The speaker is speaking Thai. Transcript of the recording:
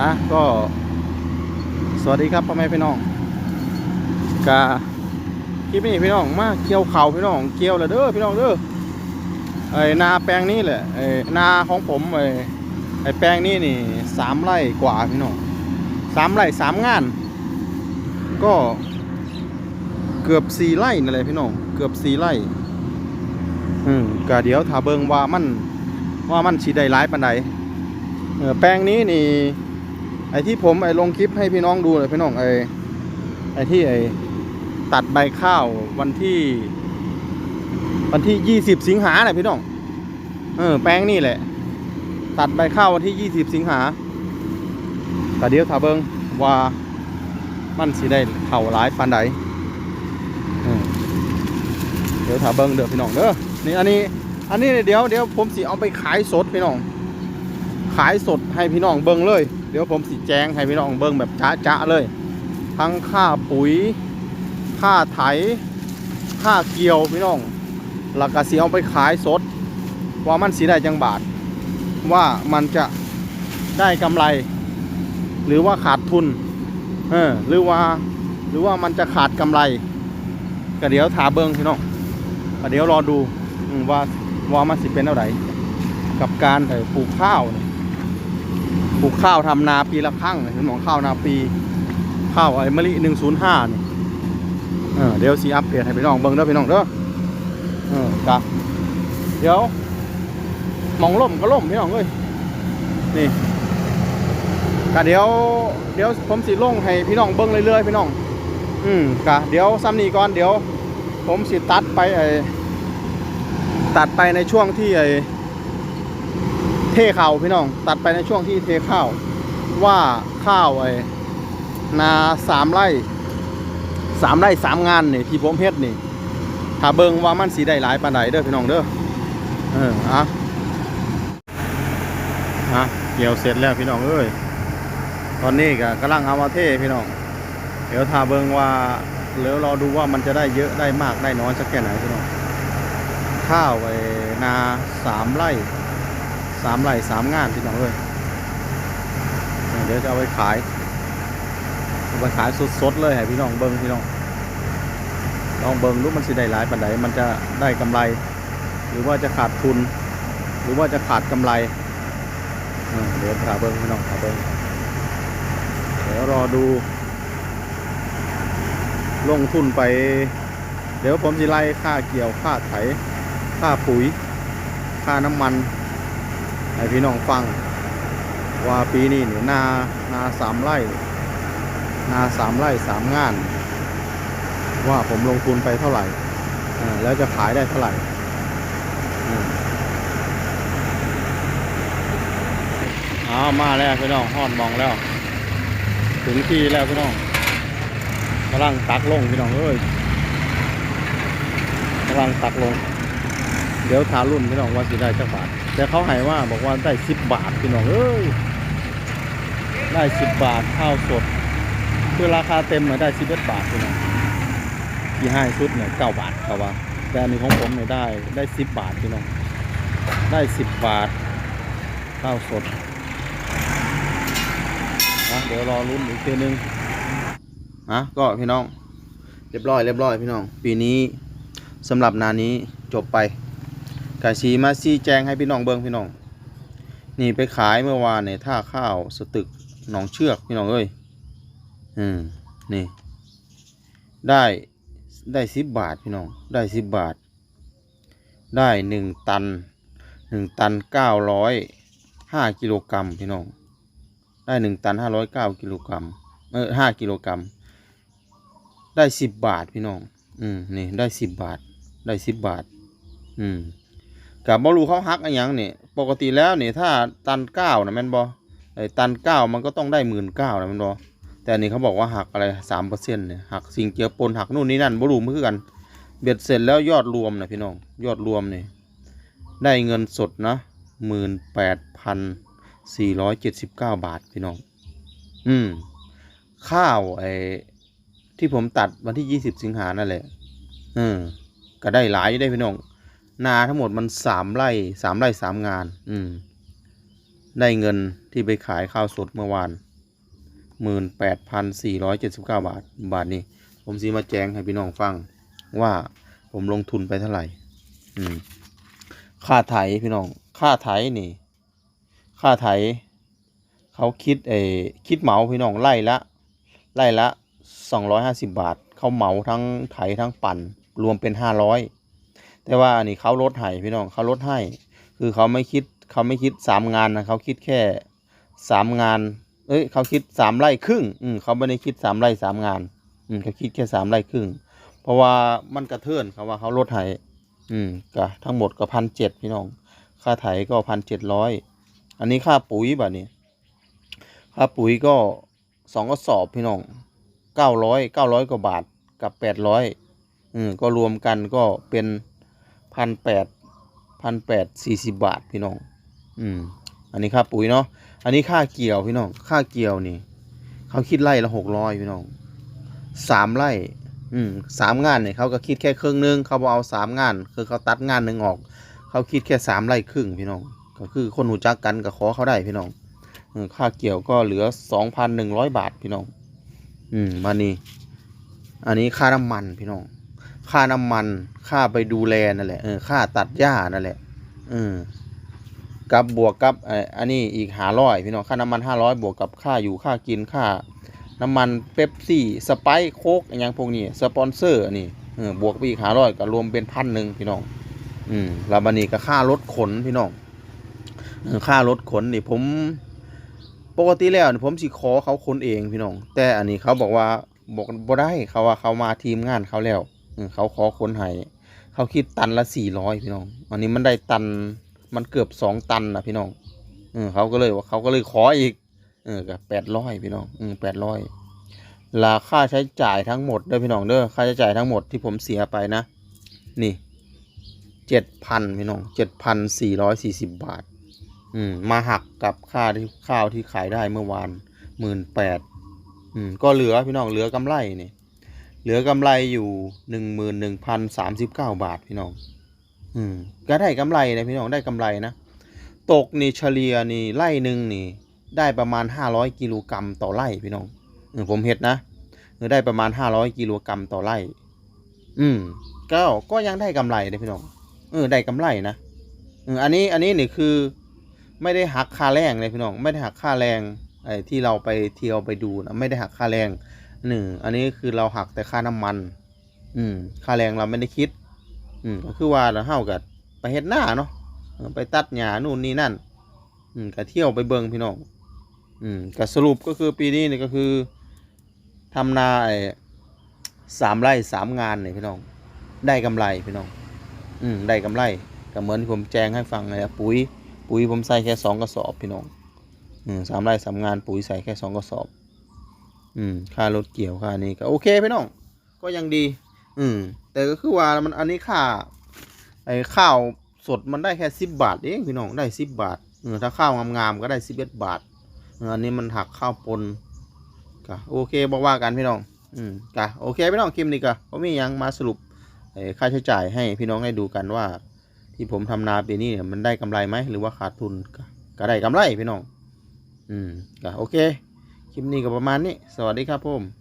อะก็ สวัสดีครับพ่อแม่พี่น้องกาคลิปนี้พี่น้องมาเกี่ยวเขาพี่น้องเกี่ยวเลยเด้อพี่น้องเด้อไอ้นาแปลงนี้แหละไอ้นาของผมไอ้ไอ้แปลงนี้นี่สามไร่กว่าพี่น้องสามไร่สามงาน ก็เกือบสี่ไร่นั่นแหละพี่น้องเกือบสี่ไร่อืมก็เดี๋ยวถ้าเบิงว่ามันว่ามันสิได้หลายปานใดเออแปลงนี้นี่ ไอ้ที่ผมไอ้ลงคลิปให้พี่น้องดูเลยพี่น้องไอ้ไอ้ที่ไอ้ตัดใบข้าววันที่ วันที่ยี่สิบสิงหาแหละพี่น้อง เออ แป้งนี่แหละ ตัดใบข้าววันที่ยี่สิบสิงหาแต่เดี๋ยวถ้าเบิงว่ามันสิได้เข่าหลายปานใดเออเดี๋ยวถ้าเบิงเด้อพี่น้องเด้อนี่อันนี้อันนี้เดี๋ยวเดี๋ยวผมสิเอาไปขายสดพี่น้อง ขายสดให้พี่น้องเบิงเลย เดี๋ยวผมสิแจ้งให้พี่น้องเบิ้งแบบจ้าๆเลย ทั้งค่าปุ๋ย ค่าไถ ค่าเกี่ยวพี่น้องแล้วก็สิเอาไปขายสด ว่ามันสีได้จังบาท ว่ามันจะได้กำไร หรือว่าขาดทุน เออ หรือว่า หรือว่ามันจะขาดกำไร ก็เดี๋ยวถาเบิ้งพี่น้องก็เดี๋ยวรอดูว่าว่ามันสิเป็นเท่าไหร่กับการปลูกข้าวเนี่ย ปลูกข้าวทำนาปีละครั้งเห็นหมองข้าวนาปี ข้าวไอ้มะลิหนึ่งศูนย์ห้านี่เออเดี๋ยวสีอัปเดตให้พี่น้องเบิ่งเด้อพี่น้องเด้อเออจ้ะเดี๋ยวมองล่มก็ล่มพี่น้องเอ้ยนี่กะเดี๋ยวเดี๋ยวผมสิลงให้พี่น้องเบิ่งเรื่อยๆพี่น้อง อืมกะเดี๋ยวซ้ำนี้ก่อนเดี๋ยว ผมสิตัดไปไอ้ตัดไปในช่วงที่ไอ้ ทข้าวพี่น้อง ตัดไปในช่วงที่เทข้าว ว่าข้าวไอ้นาสามไร่สามไร่สามงานนี่ที่ผมเฮ็ดนี่ถ้าเบิ่งว่ามันสีได้หลายปานใดเด้อพี่น้องเด้อเอออะอะเกี่ยวเสร็จแล้วพี่น้องเอ้ยตอนนี้ก็กำลังเอามาเทพี่น้อง เดี๋ยวถ้าเบิ่งว่าเดี๋ยวรอดูว่ามันจะได้เยอะได้มากได้น้อยสักแค่ไหนพี่น้องข้าวไอ้นาสามไร่ สามไหลสามงานพี่น้องเอ้ยเดี๋ยวจะเอาไปขายเอาไปขายสดๆเลยให้พี่น้องเบิ้งพี่น้องลองเบิ้งรู้มันสิได้หลายปันใดมันจะได้กำไร หรือว่าจะขาดทุน หรือว่าจะขาดกำไรเออเดี๋ยวขาเบิ้งพี่น้องขาเบิ้งเดี๋ยวรอดู ลงทุนไป เดี๋ยวผมจะไล่ค่าเกี่ยวค่าไถค่าปุ๋ย ค่าน้ำมัน ให้พี่น้องฟัง ว่าปีนี้นี่นานาสามไร่ นาสามไร่สามงาน ว่าผมลงทุนไปเท่าไหร่แล้วจะขายได้เท่าไหร่อ้าวมาแล้วพี่น้องฮอดมองแล้ว ถึงที่แล้วพี่น้องกำลังตักลงพี่น้องเอ้ยกำลังตักลง เดี๋ยวทารุ่นพี่น้องว่าสิได้เจ้าบาท แต่เขาให้ว่าบอกว่าได้สิบบาทพี่น้องเอ้ยได้สิบบาทข้าวสด คือราคาเต็มเนี่ยได้สิบเอ็ดบาทพี่น้องที่ห้าชุดเนี่ยเก้าบาทเขาว่าแต่อันนี้ของผมเนี่ยได้ได้สิบบาทพี่น้องได้สิบบาทข้าวสดนะเดี๋ยวรอรุ่นอีกทีนึงนะก็พี่น้อง เรียบร้อยเรียบร้อยพี่น้อง ปีนี้สำหรับนานี้จบไป กาชีมาซีแจงให้พี่น้องเบิ้งพี่น้อง นี่ไปขายเมื่อวานเนี่ยท่าข้าวสตึกหนองเชือกพี่น้องเอ้ยอืมนี่ ได้ได้สิบบาทพี่น้องได้สิบบาท ได้หนึ่งตันหนึ่งตันเก้าร้อยห้ากิโลกรัมพี่น้อง ได้หนึ่งตันห้าร้อยเก้ากิโลกรัมเออห้ากิโลกรัมได้สิบบาทพี่น้อง อืมนี่ได้สิบบาท ได้สิบบาท อืม กับบอลูเขาฮักอะไรอย่างนี่ปกติแล้วนี่ถ้าตันเก้านะแม่นบอไอ้ตันเก้ามันก็ต้องได้หมื่นเก้านะแม่นบอแต่นนี้เขาบอกว่าหักอะไรสามเปอร์เซ็นต์เนี่ยหักสิ่งเจือปนหักนู่นนี่นั่นบอลูเมันคือกัน เบ็ดเสร็จแล้วยอดรวมนะพี่น้องยอดรวมนี่ได้เงินสดนะหมื่นแปดพันสี่ร้อยเจ็ดสิบเก้าบาทพี่น้อง อืม ข้าวไอ้ที่ผมตัดวันที่ยี่สิบสิงหานั่นแหละเออก็ได้หลายได้พี่น้อง นาทั้งหมดมันสามไร่สามไร่สามงาน อืม ได้เงินที่ไปขายข้าวสดเมื่อวานหมื่นแปดพันสี่ร้อยเจ็ดสิบเก้าบาท บาทนี้ ผมสีมาแจ้งให้พี่น้องฟัง ว่าผมลงทุนไปเท่าไหร่ อืม ค่าไถพี่น้อง ค่าไถนี่ ค่าไถ เขาคิดเอคิดเหมาพี่น้องไล่ละ ไล่ละสองร้อยห้าสิบาท เขาเหมาทั้งไถทั้งปั่น รวมเป็นห้าร้อย แต่ว่าอันนี้เขาลดให้พี่น้องเขาลดให้ คือเขาไม่คิดเขาไม่คิดสามงานนะเขาคิดแค่สามงาน เอ้ยเขาคิดสามไร่ครึ่งอืมเขาไม่ได้คิดสามไร่สามงานอืมเขาคิดแค่สามไร่ครึ่ง เพราะว่ามันกระเทือนเขาว่าเขาลดให้อืมก็ทั้งหมดก็พันเจ็ดพี่น้อง ค่าไถก็พันเจ็ดร้อยอันนี้ค่าปุ๋ยแบบนี้ค่าปุ๋ยก็สองกระสอบพี่น้องเก้าร้อยเก้าร้อยกว่าบาทกับแปดร้อยอืมก็รวมกันก็เป็น พันแปดพันแปดสี่สิบบาทพี่น้อง อืม อันนี้ค่าปุ๋ยเนาะ อันนี้ค่าเกี่ยวพี่น้อง ค่าเกี่ยวนี่ เขาคิดไร่ละหกร้อยพี่น้องสามไร่ อืมสามงานเนี่ยเขาก็คิดแค่ครึ่งหนึง เขาบอเอาสามงาน คือเขาตัดงานหนึ่งออก เขาคิดแค่สามไร่ครึ่งพี่น้อง ก็คือคนหูจักกันก็ขอเขาได้พี่น้องค่าเกี่ยวก็เหลือสองพันหนึ่งร้อยบาทพี่น้อง อืมมานี่ อันนี้ค่าน้ำมันพี่น้อง ค่าน้ำมัน ค่าไปดูแลนั่นแหละเออค่าตัดหญ้านั่นแหละเออกับบวกกับเอ่ออันนี้อีกหาร้อยพี่น้องค่าน้ำมันห้าร้อยบวกกับค่าอยู่ค่ากินค่า น้ำมันเป๊ปซี่สไปซ์โคกอย่างพวกนี้สปอนเซอร์นนี้เออบวกไปอีกหาร้อยก็รวมเป็นพันหนึ่งพี่น้อง อืมล้วบันนี้ก็ค่ารถขนพี่น้องค่ารถขนนี่ผมปกติแล้วนี่ผมสิขอเขาขนเองพี่น้อง แต่อันนี้เขาบอกว่าบอกบ่ได้เขาว่าเขามาทีมงานเขาแล้ว เขาขอขนให้เขาคิดตันละสี่ร้อยพี่น้อง อันนี้มันได้ตันมันเกือบสองตันนะพี่น้องเออเขาก็เลยว่าเขาก็เลยขออีก เออกับแปดร้อยพี่น้องอืมแปดร้อยราค่าใช้จ่ายทั้งหมดเด้อพี่น้องเด้อค่าใช้จ่ายทั้งหมดที่ผมเสียไปนะ นี่เจ็ดพันพี่น้องเจ็ดพันสี่ร้อยสี่สิบบาท อืมมาหักกับค่าที่ข้าวที่ขายได้เมื่อวานหมื่นแปดอืมก็เหลือพี่น้องเหลือกำไรนี่ เหลือกำไรอยู่หนึ่งหมื่นหนึ่งพันสามสิบเก้าบาทพี่น้อง อืม ก็ได้กำไรนะพี่น้องได้กำไรนะ ตกนี่เฉลี่ยนี่ไร่หนึ่งนี่ ได้ประมาณห้าร้อยกิโลกรัมต่อไร่พี่น้องเออผมเห็ดนะเออได้ประมาณห้าร้อยกิโลกรัมต่อไร่ อืม ก็ก็ยังได้กำไรเลยพี่น้อง เออ ได้กำไรนะเอออันนี้อันนี้นี่คือ ไม่ได้หักค่าแรงเลยพี่น้อง ไม่ได้หักค่าแรงไอ้ที่เราไปเที่ยวไปดูนะไม่ได้หักค่าแรง หนึ่งอันนี้คือเราหักแต่ค่าน้ำมัน อืม ค่าแรงเราไม่ได้คิด อืมก็คือว่าเราเฮากับไปเฮ็ดหน้าเนาะไปตัดหญ้านู่นนี่นั่น อืมก็เที่ยวไปเบิ่งพี่น้อง อืมก็สรุปก็คือปีนี้นี่ก็คือทำนาไอ้สามไร่สามงานเนี่ยพี่น้อง ได้กำไรพี่น้อง อืมได้กำไรก็เหมือนที่ผมแจ้งให้ฟังเลยปุ๋ย ปุ๋ยผมใส่แค่สองกระสอบพี่น้อง อืมสามไร่สามงานปุ๋ยใส่แค่สองกระสอบ อืมค่ารถเกี่ยวค่านี้ก็โอเคพี่น้อง ก็ยังดี อืม แต่ก็คือว่ามันอันนี้ค่าไอ้ข้าวสดมันได้แค่สิบบาทเองพี่น้องได้สิบบาทเออถ้าข้าวงามๆก็ได้สิบเอ็ดบาทเอออันนี้มันหักข้าวปนก็โอเคบอกว่ากันพี่น้อง อืมก็โอเคพี่น้องคลิปนี้ก็ผมมียังมาสรุปไอค่าใช้จ่ายให้พี่น้องได้ดูกันว่า ที่ผมทำนาปีนี้เนี่ยมันได้กำไรไหมหรือว่าขาดทุนก็ก็ได้กำไรพี่น้อง อืมก็โอเค คลิปนี้ก็ประมาณนี้ สวัสดีครับผม